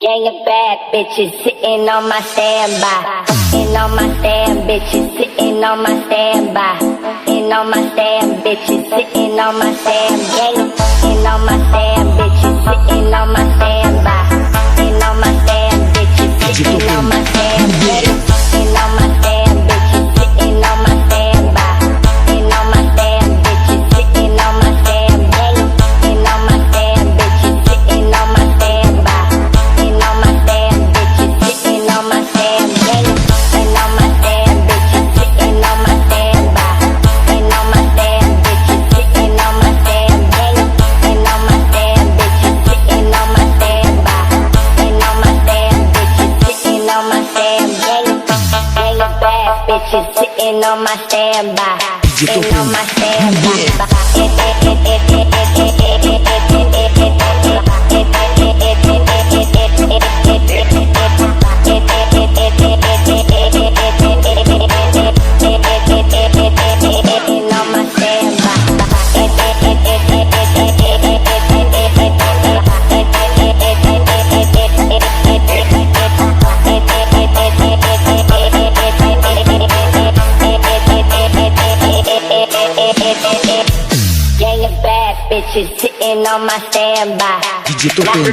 Gang of bad bitches sitting on my standby. Sitting on my stand, bitches sitting on my standby. Sitting on my stand, bitches sitting on my stand. Gang of sitting on my stand, bitches sitting on my bitches sitting on my standby. Sitting on my standby. Gang of bad bitches sitting on my standby. DJ Topin.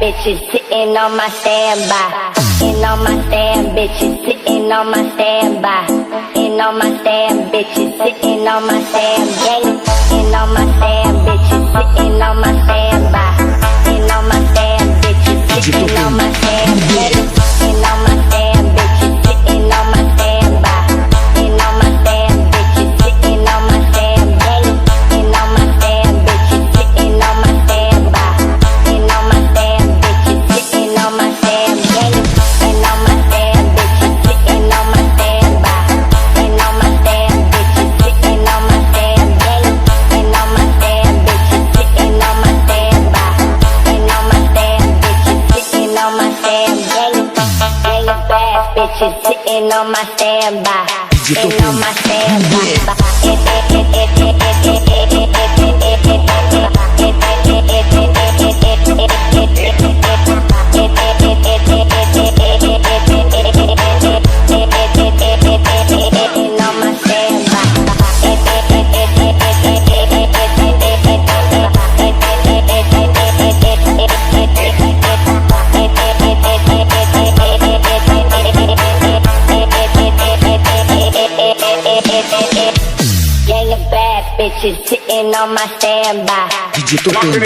bitches sitting on my standby. Sitting on my stand, bitches sitting on my standby. Sitting on my stand, bitches sitting on my stand, gang. Sitting on my stand, bitches sitting on my Hella bad bitches sitting on my standby. Sitting on my standby. it. Gang of bad bitches sitting on my standby. DJ Tocando.